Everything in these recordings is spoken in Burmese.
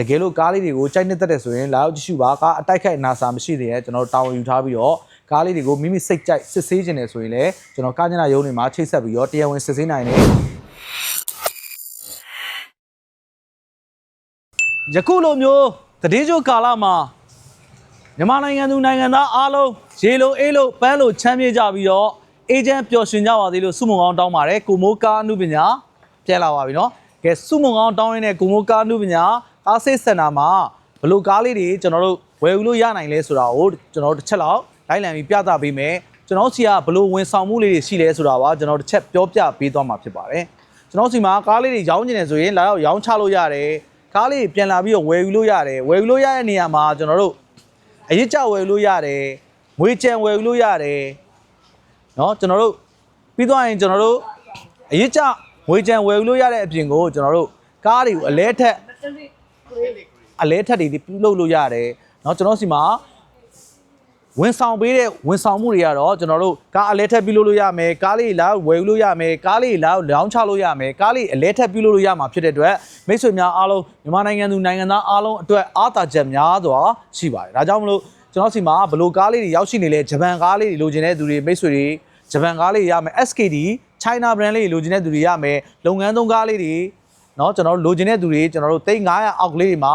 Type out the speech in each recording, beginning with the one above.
တကယ်လို့ကားလေးတွေကိုကြိုက်နှစ်သက်တယ်ဆိုရင်လာရောက်ကြည့်ရှုပါကားအတိုက်ခိုက်နာစာမရှိသေးရင်ကျွန်တော်တို့တာဝန်ယူထားပြီးတော့ကားလေးတွေကိုမိမိစိတ်ကြိုက်စစ်ဆေးခြင်းတယ်ဆိုရင်လည်းကျွန်တော်ကားညနာရုံးတွေမှာချိတ်ဆက်ပြီးတော့တရားဝင်စစ်ဆေးနိုင်တယ်ယခုလိုမျိုးတတိကျကာလမှာမြန်မာနိုင်ငံသူနိုင်ငံသားအားလုံးရေလိုအေးလိုပန်းလိုချမ်းမြေ့ကြပြီးတော့အေဂျင့်ပျော်ရွှင်ကြပါသေးလို့စုမုံကောင်းတောင်းပါတယ်ကိုမိုးကားအမှုပညာပြန်လာပါပြီနော်ကဲစုမုံကောင်းတောင်းရင်းနဲ့ကိုမိုးကားအမှုပညာ ကားစိတ်စင်တာမှာဘယ်လို့ကားလေးတွေကျွန်တော်တို့ဝယ်ယူလို့ရနိုင်လဲဆိုတာကိုကျွန်တော်တို့တစ်ချက်လောက်လိုက်လံပြီးပြသပေးမယ်ကျွန်တော်စီကဘယ်လို့ဝန်ဆောင်မှုလေးတွေရှိလဲဆိုတာပါကျွန်တော်တစ်ချက်ပြောပြပေးသွားမှာဖြစ်ပါတယ်ကျွန်တော်စီမှာကားလေးတွေရောင်းနေတယ်ဆိုရင်လာရောက်ရောင်းချလို့ရတယ်ကားလေးတွေပြန်လာပြီးတော့ဝယ်ယူလို့ရတယ်ဝယ်ယူလို့ရတဲ့နေရာမှာကျွန်တော်တို့ အရစ်ကြဝယ်လို့ရတယ်ငွေကြံဝယ်လို့ရတယ်เนาะကျွန်တော်တို့ပြီးသွားရင်ကျွန်တော်တို့အရစ်ကြငွေကြံဝယ်လို့ရတဲ့အပြင်ကိုကျွန်တော်တို့ကားတွေကိုအလဲထက် အလဲထက်တွေပြုလုပ်လို့ရတယ်เนาะကျွန်တော်စီမှာဝန်ဆောင်ပေးတဲ့ဝန်ဆောင်မှုတွေကတော့ကျွန်တော်တို့ကားအလဲထက်ပြုလုပ်လို့ရမယ်ကားလေးလာဝယ်လို့ရမယ်ကားလေးလာလောင်းချလို့ရမယ်ကားလေးအလဲထက်ပြုလုပ်လို့ရမှာဖြစ်တဲ့အတွက်မိတ်ဆွေများအားလုံးမြန်မာနိုင်ငံသူနိုင်ငံသားအားလုံးအတွက်အားသာချက်များစွာရှိပါတယ်ဒါကြောင့်မလို့ကျွန်တော်စီမှာဘလို့ကားလေးတွေရောက်ရှိနေလဲဂျပန်ကားလေးတွေလိုချင်တဲ့သူတွေမိတ်ဆွေတွေဂျပန်ကားလေးတွေရမယ် SKD China brand လေးတွေလိုချင်တဲ့သူတွေရမယ်လုပ်ငန်းသုံးကားလေးတွေ เนาะကျွန်တော်တို့လိုချင်တဲ့သူတွေကျွန်တော်တို့3900အောက်ကလေးတွေမှာ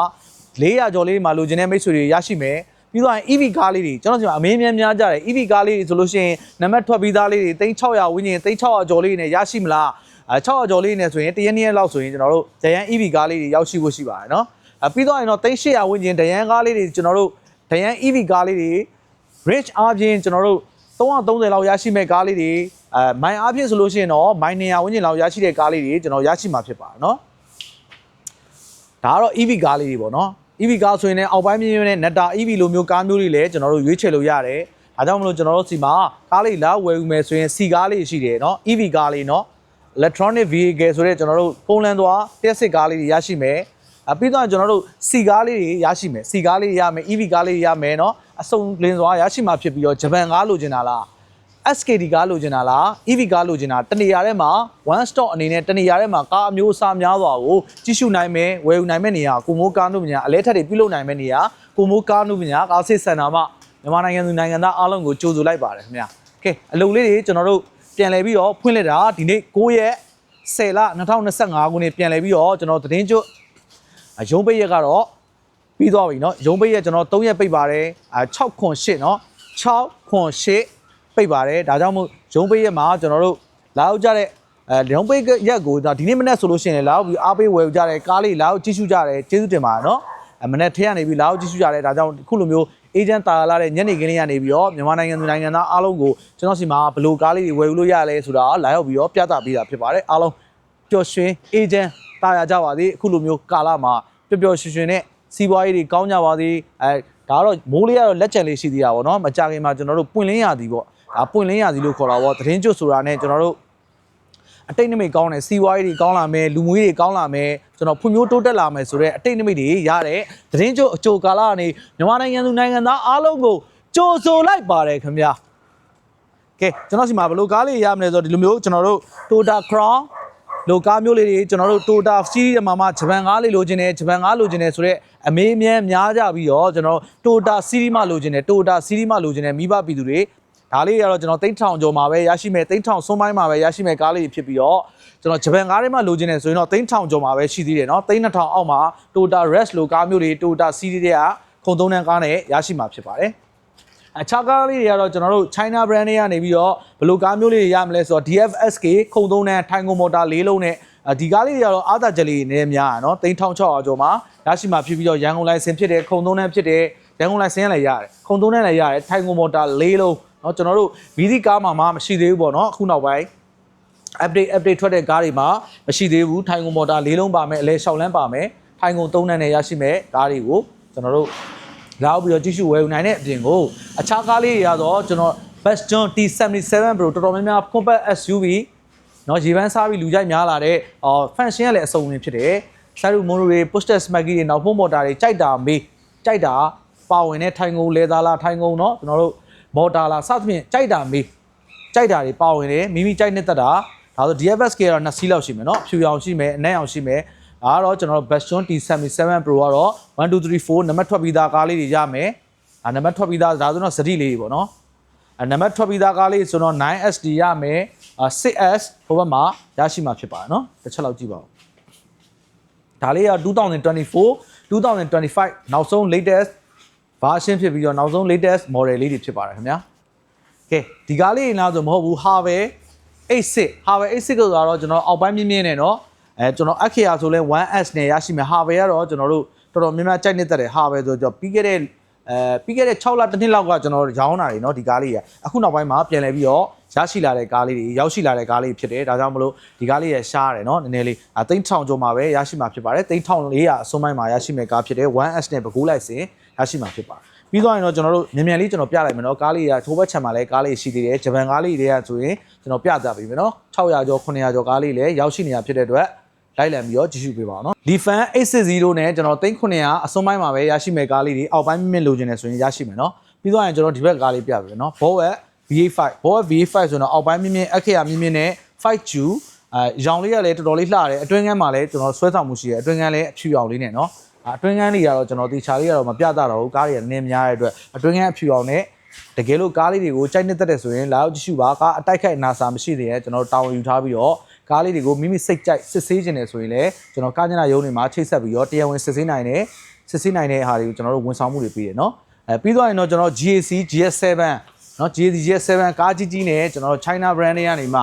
400ကျော်လေးတွေမှာလိုချင်တဲ့မိတ်ဆွေတွေရရှိမယ်ပြီးတော့ EV ကားလေးတွေကျွန်တော်ဒီမှာအမင်းများများကြတယ် EV ကားလေးတွေဆိုလို့ရှိရင်နံပါတ်ထွက်ပြီးသားလေးတွေ3600ဝန်းကျင်3600ကျော်လေးတွေနဲ့ရရှိမလားအဲ600ကျော်လေးနဲ့ဆိုရင်တရက်နှစ်ရက်လောက်ဆိုရင်ကျွန်တော်တို့ဒရန် EV ကားလေးတွေရောက်ရှိဖို့ရှိပါတယ်เนาะအဲပြီးတော့ရင်တော့3800ဝန်းကျင်ဒရန်ကားလေးတွေကျွန်တော်တို့ဒရန် EV ကားလေးတွေ rich အားဖြင့်ကျွန်တော်တို့330လောက်ရရှိမဲ့ကားလေးတွေအဲမိုင်အားဖြင့်ဆိုလို့ရှိရင်တော့မိုင်200ဝန်းကျင်လောက်ရရှိတဲ့ကားလေးတွေကျွန်တော်ရရှိမှာဖြစ်ပါတယ်เนาะ ဒါကတော့ EV ကားလေးတွေပေါ့နော် EV ကားဆိုရင်လည်းအောက်ပိုင်းမြင်းမြင်းနဲ့ Netta EV လိုမျိုးကားမျိုးတွေလည်းကျွန်တော်တို့ရွေးချယ်လို့ရတယ်။ဒါကြောင့်မလို့ကျွန်တော်တို့စီမှာကားလေးလာဝယ်ယူမယ်ဆိုရင်စီကားလေးရှိတယ်နော် EV ကားလေးနော် electronic vehicle ဆိုတဲ့ကျွန်တော်တို့ပုံလန်သွားတက်စစ်ကားလေးတွေရရှိမယ်။အပြီးတော့ကျွန်တော်တို့စီကားလေးတွေရရှိမယ်စီကားလေးတွေရမယ် EV ကားလေးတွေရမယ်နော်အစုံလင်းစွာရရှိမှာဖြစ်ပြီးတော့ဂျပန်ကားလိုချင်တာလား SKD ကားလိုချင်တာလား EV ကားလိုချင်တာတနေရာထဲမှာ one stop အနေနဲ့တနေရာထဲမှာကားအမျိုးအစားများစွာကိုကြည့်ရှုနိုင်မယ်ဝယ်ယူနိုင်မယ့်နေရာကိုမိုးကားနုပညာအလဲထက်တွေပြုလုပ်နိုင်မယ့်နေရာကိုမိုးကားနုပညာကားစစ်စင်တာမှာမြန်မာနိုင်ငံသူနိုင်ငံသားအားလုံးကိုကြိုဆိုလိုက်ပါတယ်ခင်ဗျာ။ Okay အလုပ်လေးတွေကျွန်တော်တို့ပြန်လည်ပြီးတော့ဖွင့်လှစ်တာဒီနေ့9ရက်10လ2025ခုနှစ်ပြန်လည်ပြီးတော့ကျွန်တော်သတင်းကျွတ်အရုံးပိတ်ရက်ကတော့ပြီးသွားပြီเนาะရုံးပိတ်ရက်ကျွန်တော်3ရက်ပိတ်ပါတယ်အဲ6ခွန်8เนาะ6ခွန်8 ပိတ်ပါတယ်ဒါကြောင့်မို့ရုံးပိတ်ရက်မှာကျွန်တော်တို့လာရောက်ကြတဲ့အဲရုံးပိတ်ရက်ကိုဒါဒီနေ့မနေ့ဆိုလို့ရှိရင်လည်းလာရောက်ပြီးအားပေးဝယ်ယူကြတဲ့ကားလေးလာရောက်ကြည့်ရှုကြတယ်ကျေးဇူးတင်ပါတယ်နော်အမနေ့ထဲကနေပြီးလာရောက်ကြည့်ရှုကြတယ်ဒါကြောင့်ခုလိုမျိုးအေဂျင့်တာလာတဲ့ညနေခင်းလေးကနေပြီးတော့မြန်မာနိုင်ငံသူနိုင်ငံသားအားလုံးကိုကျွန်တော်စီမှာဘယ်လိုကားလေးတွေဝယ်ယူလို့ရလဲဆိုတာလာရောက်ပြီးတော့ပြသပေးတာဖြစ်ပါတယ်အားလုံးပျော်ရွှင်အေဂျင့်တာယာကြပါသေးအခုလိုမျိုးကာလမှာပျော်ပျော်ရွှင်ရွှင်နဲ့စီးပွားရေးတွေကောင်းကြပါသေးအဲဒါကတော့မိုးလေးကတော့လက်ကျန်လေးရှိသေးတာပေါ့နော်မကြခင်မှာကျွန်တော်တို့ပွင့်လင်းရသည်ပေါ့ ဒါပွင့်လင်းရစီလို့ခေါ်တာပေါ့သတင်းကျွတ်ဆိုတာနဲ့ကျွန်တော်တို့အတိတ်နိမိတ်ကောင်းတယ်စီးပွားရေးတွေကောင်းလာမယ်လူမှုရေးတွေကောင်းလာမယ်ကျွန်တော်ဖွံ့ဖြိုးတိုးတက်လာမယ်ဆိုတော့အတိတ်နိမိတ်တွေရတဲ့သတင်းကျွတ်အကြိုကာလကနေမြန်မာနိုင်ငံသူနိုင်ငံသားအားလုံးကိုကြိုဆိုလိုက်ပါတယ်ခင်ဗျာကဲကျွန်တော်စီမှာဘယ်လိုကားလေးရမလဲဆိုတော့ဒီလိုမျိုးကျွန်တော်တို့ Toyota Crown လိုကားမျိုးလေးတွေကျွန်တော်တို့ Toyota စီးရမှာမှဂျပန်ကားလေးလိုချင်တယ်ဂျပန်ကားလိုချင်တယ်ဆိုတော့အမေးမြန်းများကြပြီးတော့ကျွန်တော်တို့ Toyota စီးရီးမှလိုချင်တယ် Toyota စီးရီးမှလိုချင်တယ်မိဘပြည်သူတွေ ဒါလေးကတော့ကျွန်တော်တိန့်ထောင်ကျော်မှာပဲရရှိမယ်တိန့်ထောင်စွန်းပိုင်းမှာပဲရရှိမယ်ကားလေးဖြစ်ပြီးတော့ကျွန်တော်ဂျပန်ကားတွေမှာလိုချင်တယ်ဆိုရင်တော့တိန့်ထောင်ကျော်မှာပဲရှိသေးတယ်เนาะတိန့်2000အောက်မှာ Toyota Rest လိုကားမျိုးတွေ Toyota Series တွေကခုံသုံးတန်းကားနဲ့ရရှိမှာဖြစ်ပါတယ်အခြားကားလေးတွေကတော့ကျွန်တော်တို့ China brand တွေကနေပြီးတော့ဘယ်လိုကားမျိုးလေးတွေရမလဲဆိုတော့ DFSK ခုံသုံးတန်းထိုင်ကုန်မော်တာ၄လုံးနဲ့ဒီကားလေးတွေကတော့အာသာဂျယ်လီနည်းများอ่ะเนาะ3600ကျော်မှာရရှိမှာဖြစ်ပြီးတော့ရန်ကုန်လိုင်စင်ဖြစ်တယ်ခုံသုံးတန်းဖြစ်တယ်ရန်ကုန်လိုင်စင်ရလည်းရတယ်ခုံသုံးတန်းလည်းရတယ်ထိုင်ကုန်မော်တာ၄လုံး เนาะကျွန်တော်တို့ဗီဒီကားမှာမှမရှိသေးဘူးပေါ့เนาะအခုနောက်ပိုင်း update update ထွက်တဲ့ကားတွေမှာမရှိသေးဘူးထိုင်ကုန်မော်တာ၄လုံးပါမယ်အလဲ6လမ်းပါမယ်ထိုင်ကုန်3နန်းနဲ့ရရှိမဲ့ကားတွေကိုကျွန်တော်တို့လောက်ပြီးတော့ကြည့်ရှုဝယ်ယူနိုင်တဲ့အပြင်ကိုအခြားကားလေးတွေကတော့ကျွန်တော် Bastion T77 Pro တော်တော်များများ compact SUV เนาะရေပန်းစားပြီးလူကြိုက်များလာတဲ့အော် function ကလည်းအစုံဝင်ဖြစ်တယ်ဆာရူမိုနိုတွေ poster smaggy တွေနောက်ဖုံးမော်တာတွေကြိုက်တာမေးကြိုက်တာပါဝင်တဲ့ထိုင်ကုန်လေသားလားထိုင်ကုန်เนาะကျွန်တော်တို့ မော်တာလားစသဖြင့်ကြိုက်တာမေး ကြိုက်တာတွေပါဝင်တယ်မိမိကြိုက်နေတတ်တာဒါဆို DFS ကတော့2စီးလောက်ရှိမယ်เนาะဖြူရောင်ရှိမယ်အနက်ရောင်ရှိမယ် ဒါကတော့ကျွန်တော်တို့ Bastion T77 Pro ကတော့1 2 3 4နံပါတ်ထွက်ပြီးသားကားလေးတွေရမယ်အာနံပါတ်ထွက်ပြီးသားဒါဆိုတော့စတိလေးတွေပေါ့နော်အဲနံပါတ်ထွက်ပြီးသားကားလေးဆိုတော့ 9SD ရမယ်အာ 6S ဟိုဘက်မှာရရှိမှာဖြစ်ပါတယ်နော်တစ်ချက်လောက်ကြည့်ပါဦးဒါလေးက2024 2025နောက်ဆုံး latest version ဖြစ်ပြီးတော့နောက်ဆုံး latest model လေးတွေဖြစ်ပါတယ်ခင်ဗျာကဲဒီကားလေးနားဆိုမဟုတ်ဘူး Harvey 86 Harvey 86ကိုဆိုတော့ကျွန်တော်အောက်ပိုင်းမြင်းမြင်းနဲ့เนาะအဲကျွန်တော်အခရာဆိုလဲ 1S နဲ့ရရှိမယ် Harvey ကတော့ကျွန်တော်တို့တော်တော်များများကြိုက်နေတဲ့ Harvey ဆိုတော့ပြီးခဲ့တဲ့အဲပြီးခဲ့တဲ့6လတစ်နှစ်လောက်ကကျွန်တော်ရောင်းတာတွေเนาะဒီကားလေးရအခုနောက်ပိုင်းမှာပြန်လဲပြီးတော့ရရှိလာတဲ့ကားလေးတွေရောက်ရှိလာတဲ့ကားလေးဖြစ်တယ်ဒါကြောင့်မလို့ဒီကားလေးရရှားတယ်เนาะနည်းနည်းလေးအသိန်းထောင်ကျော်မှာပဲရရှိမှာဖြစ်ပါတယ်သိန်းထောင်400အစွန်းပိုင်းမှာရရှိမယ်ကားဖြစ်တယ် 1S နဲ့ပကူးလိုက်စင် ရရှိမှာဖြစ်ပါတယ်ပြီးတော့ရင်တော့ကျွန်တော်တို့မြန်မြန်လေးကျွန်တော်ပြလိုက်မယ်နော်ကားလေးကထိုးဘက်ချံမှာလည်းကားလေးရှိသေးတယ်ဂျပန်ကားလေးတွေကဆိုရင်ကျွန်တော်ပြကြပြီမယ်နော်600ကျော်900ကျော်ကားလေးလည်းရောက်ရှိနေတာဖြစ်တဲ့အတွက်လိုက်လံပြီးတော့ကြည့်ရှုပေးပါအောင်နော်ဒီဖန်860နဲ့ကျွန်တော်3900အစွန်းပိုင်းမှာပဲရရှိမယ်ကားလေးတွေအောက်ပိုင်းမြင့်မြင့်လိုချင်တယ်ဆိုရင်ရရှိမယ်နော်ပြီးတော့ရင်ကျွန်တော်ဒီဘက်ကားလေးပြပြီနော်ဘောဝက် V85 ဘောဝက် V85 ဆိုတော့အောက်ပိုင်းမြင့်မြင့်အခရာမြင့်မြင့်နဲ့ 5G အဲရောင်လေးကလည်းတော်တော်လေးလှတယ်အတွင်းကန်းမှာလည်းကျွန်တော်ဆွဲဆောင်မှုရှိတယ်အတွင်းကန်းလည်းအဖြူရောင်လေးနဲ့နော် အတွင်းကန်းလေးကတော့ကျွန်တော်တီချာလေးကတော့မပြတတော့ဘူးကားတွေကနည်းများတဲ့အတွက်အတွင်းကန်းအဖြူရောင်နဲ့တကယ်လို့ကားလေးတွေကိုကြိုက်နေတတ်တယ်ဆိုရင်လာရောက်ကြည့်ရှုပါကားအတိုက်ခိုက်နာစာမရှိသေးရဲ့ကျွန်တော်တောင်းယူထားပြီးတော့ကားလေးတွေကိုမိမိစိတ်ကြိုက်စစ်ဆေးခြင်းတယ်ဆိုရင်လည်းကျွန်တော်ကားညနာရုံးတွေမှာချိတ်ဆက်ပြီးတော့တရားဝင်စစ်ဆေးနိုင်တယ်စစ်ဆေးနိုင်တဲ့ဟာတွေကိုကျွန်တော်တို့ဝန်ဆောင်မှုတွေပေးတယ်နော်အဲပြီးတော့ရင်တော့ကျွန်တော် GAC GS7 နော် GAC GS7 ကားကြီးကြီးနဲ့ကျွန်တော် China brand တွေကနေမှ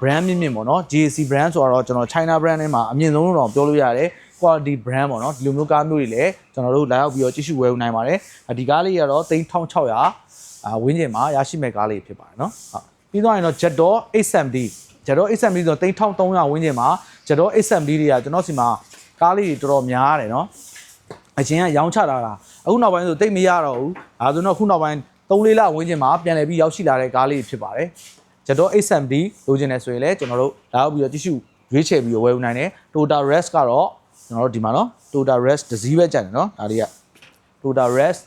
brand မြင့်မြင့်ပေါ့နော် GAC brand ဆိုတော့ကျွန်တော် China brand တွေမှာအမြင့်ဆုံးလို့တော့ပြောလို့ရတယ် quality brand ပေါ့နော်ဒီလိုမျိုးကားမျိုးတွေလည်းကျွန်တော်တို့လာရောက်ပြီးတော့ကြည့်ရှုဝယ်ယူနိုင်ပါတယ်ဒီကားလေးကတော့3600အာဝင်းကျင်မှာရရှိမဲ့ကားလေးဖြစ်ပါတယ်နော်ဟုတ်ပြီးတော့ရင်တော့ Jetdoor 870 Jetdoor 870ဆိုတော့3300ဝင်းကျင်မှာ Jetdoor 870တွေကကျွန်တော်စီမှာကားလေးတွေတော်တော်များတယ်နော်အချင်းကရောင်းချတာလားအခုနောက်ပိုင်းဆိုတိတ်မရတော့ဘူးအဲဆိုတော့အခုနောက်ပိုင်း3လေးလဝင်းကျင်မှာပြန်လည်ပြီးရောက်ရှိလာတဲ့ကားလေးဖြစ်ပါတယ်ဂျက်တော့870လိုချင်တယ်ဆိုရင်လည်းကျွန်တော်တို့လာရောက်ပြီးတော့ကြည့်ရှုရွေးချယ်ပြီးဝယ်ယူနိုင်တယ် Toyota Res ကတော့ ကျွန်တော်တို့ဒီမှာနော် total rest တစ်စီးပဲကြံတယ်နော်ဒါလေးက total rest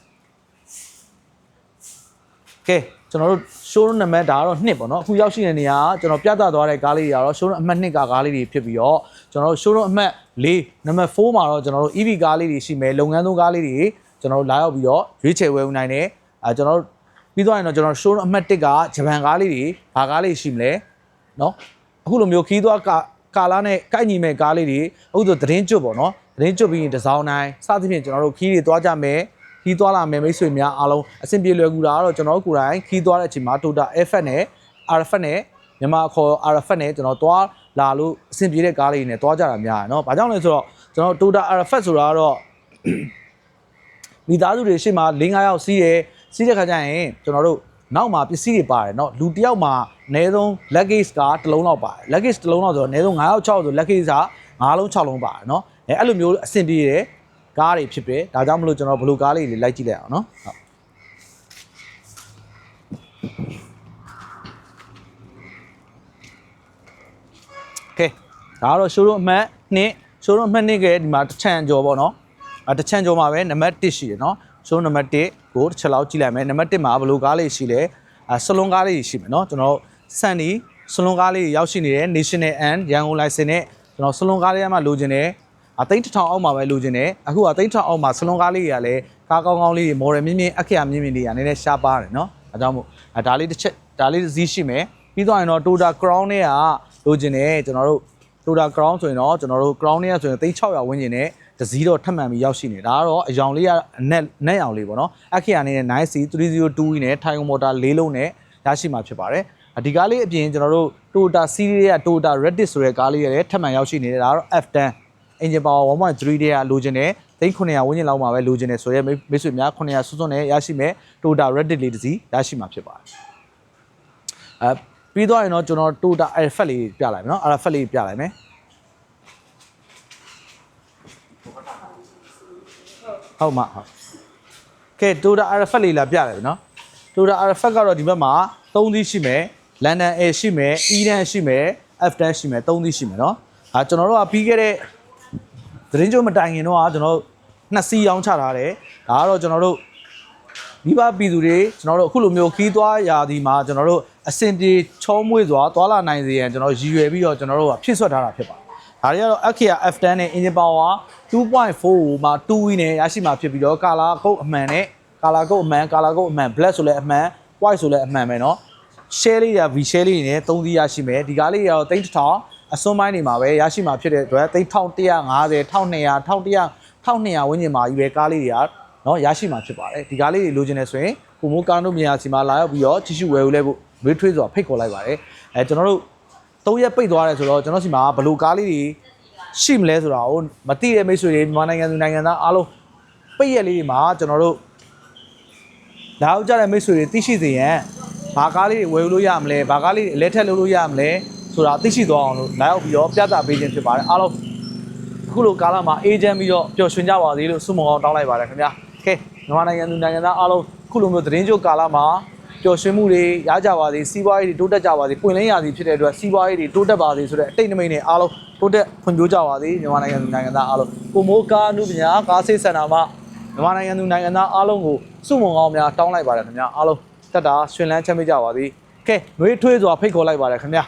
ကဲကျွန်တော်တို့ show နံပါတ်ဒါကတော့2ပေါ့နော်အခုရောက်ရှိနေတဲ့နေရာကျွန်တော်ပြသသွားတဲ့ကားလေးတွေကတော့ show အမှတ်2ကကားလေးတွေဖြစ်ပြီးတော့ကျွန်တော်တို့ show အမှတ်4နံပါတ်4မှာတော့ကျွန်တော်တို့ EV ကားလေးတွေရှိမယ်လုပ်ငန်းသုံးကားလေးတွေကျွန်တော်တို့လာရောက်ပြီးတော့ရွေးချယ်ဝယ်ယူနိုင်တယ်အဲကျွန်တော်တို့ပြီးသွားရင်တော့ကျွန်တော် show အမှတ်1ကဂျပန်ကားလေးတွေဘာကားလေးရှိမလဲနော်အခုလိုမျိုးခီးသွားက ကာလာနဲ့ကိုက်ညီမဲ့ကားလေးတွေအခုဆိုသတင်းကျွတ်ပေါ့နော်သတင်းကျွတ်ပြီးရင်ဒီဇိုင်းတိုင်းစသဖြင့်ကျွန်တော်တို့ခီးတွေသွားကြမယ်ခီးသွားလာမယ်မိတ်ဆွေများအားလုံးအဆင်ပြေလွယ်ကူတာကတော့ကျွန်တော်ကိုယ်တိုင်ခီးသွားတဲ့အချိန်မှာ Toyota F1 နဲ့ RF1 နဲ့မြန်မာခေါ် RF1 နဲ့ကျွန်တော်သွားလာလို့အဆင်ပြေတဲ့ကားလေးတွေနဲ့သွားကြတာများတယ်နော်။ဘာကြောင့်လဲဆိုတော့ကျွန်တော် Toyota RF1 ဆိုတာကတော့မိသားစုတွေရှေ့မှာ၄-၅ယောက်စီးရဲစီးတဲ့ခါကျရင်ကျွန်တော်တို့ နောက်မှာပစ္စည်းတွေပါတယ်เนาะလူတစ်ယောက်မှာအနည်းဆုံး luggage ကတစ်လုံးလောက်ပါတယ် luggage တစ်လုံးလောက်ဆိုတော့အနည်းဆုံး9ယောက်6ယောက်ဆို luggage က9လုံး6လုံးပါတယ်เนาะအဲအဲ့လိုမျိုးအဆင်ပြေတယ်ကားတွေဖြစ်တယ်ဒါကြောင့်မလို့ကျွန်တော်ဘယ်လိုကားလေးတွေလိုက်ကြည့်လိုက်အောင်เนาะဟုတ် ကဲဒါကတော့ showroom အမှတ်2 showroom အမှတ်2ကဒီမှာတစ်ချန်ကျော်ပေါ့နော်အဲတစ်ချန်ကျော်မှာပဲနံပါတ်1ရှိတယ်နော် showroom နံပါတ်1 ကိုတစ်ချက်လောက်ကြည့်လိုက်မယ်နံပါတ်1မှာဘယ်လိုကားလေးရှိလဲအဲဆလွန်ကားလေးရှိမယ်နော်ကျွန်တော်စန်နီဆလွန်ကားလေးရောက်ရှိနေတယ် national and ရန်ကုန် license နဲ့ကျွန်တော်ဆလွန်ကားလေးကမှလိုချင်တယ်အသိန်းတစ်ထောင်အောက်မှာပဲလိုချင်တယ်အခုအသိန်းတစ်ထောင်အောက်မှာဆလွန်ကားလေးတွေကလည်းကားကောင်းကောင်းလေးတွေ model မြင့်မြင့်အခရာမြင့်မြင့်တွေကနည်းနည်းရှားပါတယ်နော်အဲကြောင့်မို့အဲဒါလေးတစ်ချက်ဒါလေးတစ်စီးရှိမယ်ပြီးတော့ရင်တော့ Toyota Crown နဲ့ကလိုချင်တယ်ကျွန်တော်တို့ Toyota Crown ဆိုရင်တော့ကျွန်တော်တို့ Crown နဲ့ဆိုရင်3600ဝန်းကျင်နဲ့ တစည်းတော့ထပ်မှန်ပြီးရောက်ရှိနေဒါကတော့အယောင်လေးကအနက်နက်ရောင်လေးပေါ့နော်အခရာနေတဲ့ 9C 302နဲ့ Thailand Motor ၄လုံးနဲ့ရရှိမှာဖြစ်ပါတယ်အဒီကားလေးအပြင်ကျွန်တော်တို့ Toyota Series ရဲ့ Toyota Redis ဆိုတဲ့ကားလေးရဲ့ထပ်မှန်ရောက်ရှိနေတယ်ဒါကတော့ F10 engine power 1.3တဲ့ကလိုချင်တယ်3900ဝန်းကျင်လောက်မှာပဲလိုချင်တယ်ဆိုရဲမိတ်ဆွေများ900စွန်းစွန်းနဲ့ရရှိမဲ့ Toyota Redis လေးတစ်စီးရရှိမှာဖြစ်ပါတယ်အဲပြီးတော့ရင်တော့ကျွန်တော် Toyota Alphard လေးပြလိုက်မယ်နော် Alphard လေးပြလိုက်မယ် ဟုတ်မှာဟုတ်ကဲ Toyota Alphard လေးလာပြလိုက်ပြီနော် Toyota Alphard ကတော့ဒီဘက်မှာ3သီးရှိမယ် London Air ရှိမယ် Eden ရှိမယ် F10 ရှိမယ်3သီးရှိမယ်နော်အဲကျွန်တော်တို့ကပြီးခဲ့တဲ့သတင်းကြိုမတိုင်ခင်တော့ကျွန်တော်တို့နှစ်စီးရောင်းချထားတယ်ဒါကတော့ကျွန်တော်တို့မိဘပြည်သူတွေကျွန်တော်တို့အခုလိုမျိုးခီးသွားရာဒီမှာကျွန်တော်တို့အစင်ပြေချောမွေ့စွာသွာလာနိုင်စေရန်ကျွန်တော်ရည်ရွယ်ပြီးတော့ကျွန်တော်တို့ကဖြည့်ဆွတ်ထားတာဖြစ်ပါတယ်။ ဒါ ဒါတွေကတော့ Akia F10 နဲ့ engine power 2.4ကိုမှ2ဝီနဲ့ရရှိမှာဖြစ်ပြီးတော့ color code အမှန်နဲ့ color code အမှန် color code အမှန် black ဆိုလည်းအမှန် white ဆိုလည်းအမှန်ပဲเนาะ share လေးတွေက V share လေးတွေနဲ့3စီးရရှိမယ်ဒီကားလေးတွေကတော့3000အစွန်းပိုင်းနေမှာပဲရရှိမှာဖြစ်တဲ့အတွက်3150 1200 1100 1200ဝန်းကျင်မှာကြီးပဲကားလေးတွေကเนาะရရှိမှာဖြစ်ပါတယ်ဒီကားလေးတွေလိုချင်နေဆိုရင်ကိုမိုးကားတို့မြန်စီမှာလာရောက်ပြီးတော့ကြည့်ရှုဝယ်ယူလဲဖို့ရွေးထွေးစွာဖိတ်ခေါ်လိုက်ပါတယ်အဲကျွန်တော်တို့ သုံးရက်ပိတ်သွားတယ်ဆိုတော့ကျွန်တော်စီမှာဘယ်လိုကားလေးတွေရှိမလဲဆိုတာကိုမသိတဲ့မိတ်ဆွေတွေမြန်မာနိုင်ငံသူနိုင်ငံသားအားလုံးပိတ်ရက်လေးတွေမှာကျွန်တော်တို့လာရောက်ကြတဲ့မိတ်ဆွေတွေသိရှိစေရန်ဘာကားလေးတွေဝယ်ယူလို့ရမလဲဘာကားလေးတွေအလဲထက်လုပ်လို့ရမလဲဆိုတာသိရှိသွားအောင်လို့လာရောက်ပြီးတော့ပြသပေးခြင်းဖြစ်ပါတယ်အားလုံးအခုလိုကာလမှာအေဂျင့်ပြီးတော့ပျော်ရွှင်ကြပါသေးလို့ဆုမွန်အောင်တောင်းလိုက်ပါတယ်ခင်ဗျာကဲမြန်မာနိုင်ငံသူနိုင်ငံသားအားလုံးအခုလိုမျိုးသတင်းကြိုကာလမှာပျော် ရွှင်မှုတွေရကြပါစေစီးပွားရေးတွေတိုးတက်ကြပါစေပွင့်လင်းရာသီဖြစ်တဲ့အတွက်စီးပွားရေးတွေတိုးတက်ပါစေဆိုတဲ့အတိတ်နမိတ်နဲ့အားလုံးတိုးတက်ဖွံ့ဖြိုးကြပါစေမြန်မာနိုင်ငံသူနိုင်ငံသားအားလုံးကိုမိုးကားအမှုပညာကားဆေးစင်တာမှာမြန်မာနိုင်ငံသူနိုင်ငံသားအားလုံးကိုစုမုံကောင်းများတောင်းလိုက်ပါတယ်ခင်ဗျာအားလုံးတက်တာရှင်လန်းချမ်းမြေ့ကြပါသည်ကဲနှွေးထွေးစွာဖိတ်ခေါ်လိုက်ပါတယ်ခင်ဗျာ